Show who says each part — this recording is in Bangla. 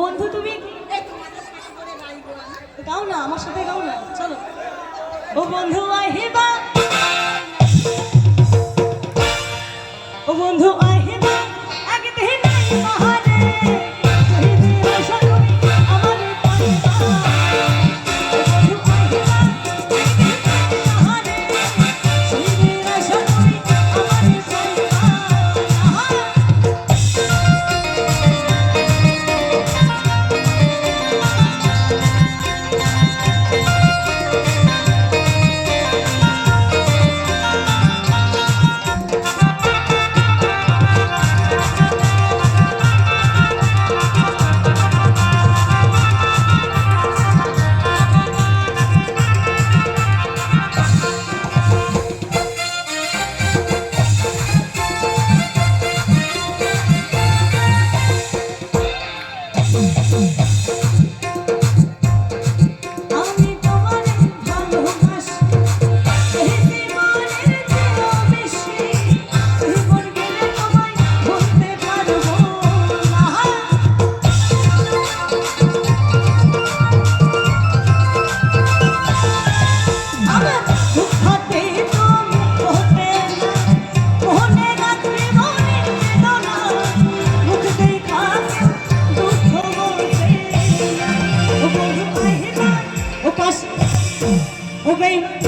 Speaker 1: বন্ধু, তুমি গাও না, আমার সাথে গাও না, চলো। ও বন্ধু, আহিবা। ও বন্ধু আ também